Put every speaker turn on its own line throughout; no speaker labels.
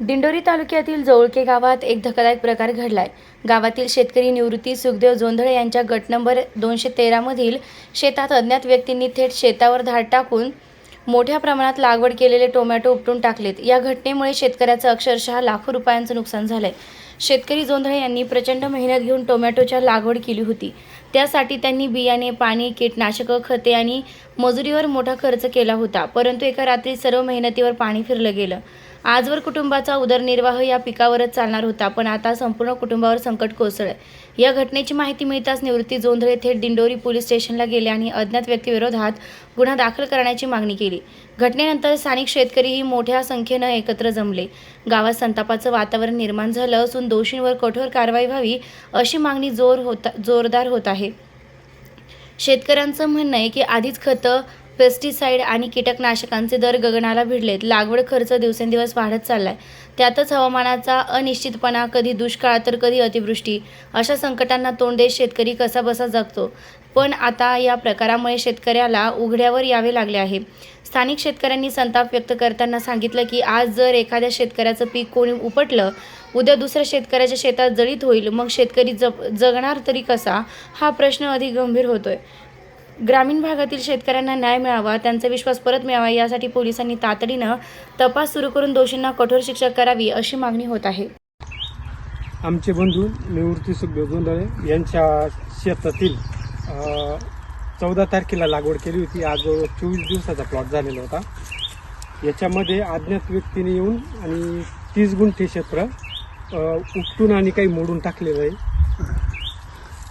दिंडोरी तालुक्यातील जवळके गावात एक धक्कादायक प्रकार घडलाय. गावातील शेतकरी निवृत्ती सुखदेव जोंधळे यांच्या गट नंबर दोनशे तेरामधील शेतात अज्ञात व्यक्तींनी थेट शेतावर धाड टाकून मोठ्या प्रमाणात लागवड केलेले टोमॅटो उपटून टाकलेत. या घटनेमुळे शेतकऱ्याचं अक्षरशः लाखो रुपयांचं नुकसान झालंय. शेतकरी जोंधळे यांनी प्रचंड मेहनत घेऊन टोमॅटोच्या लागवड केली होती. त्यासाठी त्यांनी बियाणे पाणी कीटनाशकं खते आणि मजुरीवर मोठा खर्च केला होता. परंतु एका रात्री सर्व मेहनतीवर पाणी फिरलं गेलं. आजवर कुटुंबाचा उदरनिर्वाह या पिकावरच चालणार होता पण आता संपूर्ण कुटुंबावर संकट कोसळलं या घटनेची माहिती मिळताच निवृत्ती जोंधळे थेट दिंडोरी पोलीस स्टेशनला गेले आणि अज्ञात व्यक्तीविरोधात गुन्हा दाखल करण्याची मागणी केली. घटनेनंतर स्थानिक शेतकरीही मोठ्या संख्येनं एकत्र जमले. गावात संतापाचं वातावरण निर्माण झालं असून दोषींवर कठोर कारवाई व्हावी अशी मागणी जोर होता जोरदार होत आहे. शेतकऱ्यांचं म्हणणं आहे की आधीच खतं पेस्टिसाईड आणि कीटकनाशकांचे दर गगनाला भिडलेत. लागवड खर्च दिवसेंदिवस वाढत चाललाय. त्यातच हवामानाचा अनिश्चितपणा कधी दुष्काळ तर कधी अतिवृष्टी अशा संकटांना तोंड देत शेतकरी कसा बसा जगतो. पण आता या प्रकारामुळे शेतकऱ्याला उघड्यावर यावे लागले आहे. स्थानिक शेतकऱ्यांनी संताप व्यक्त करताना सांगितलं की आज जर एखाद्या शेतकऱ्याचं पीक कोणी उपटलं उद्या दुसऱ्या शेतकऱ्याच्या शेतात जळीत होईल मग शेतकरी जप जगणार तरी कसा? हा प्रश्न अधिक गंभीर होतोय. ग्रामीण भागातील शेतकऱ्यांना न्याय मिळावा त्यांचा विश्वास परत मिळावा यासाठी पोलिसांनी तातडीनं तपास सुरू करून दोषींना कठोर शिक्षा करावी अशी मागणी होत आहे.
आमचे बंधू निवृत्ती सुखदेव जोंधळे यांच्या शेतातील चौदा तारखेला लागवड केली होती. आज चोवीस दिवसाचा प्लॉट झालेला होता. याच्यामध्ये अज्ञात व्यक्तीने येऊन आणि तीस गुंठे क्षेत्र उपटून आणि काही मोडून टाकलेलं आहे.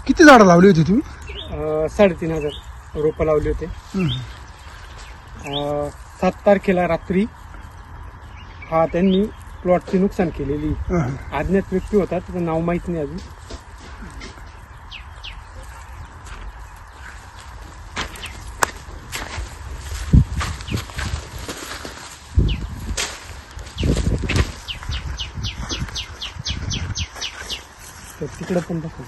किती झाडं लावली होती तुम्ही?
साडेतीन हजार. रोपं लावले होते. सात तारखेला रात्री हा त्यांनी प्लॉटचे नुकसान केलेली. अज्ञात व्यक्ती होता त्याचं नाव माहीत नाही अजून. तर तिकडं पण दाखव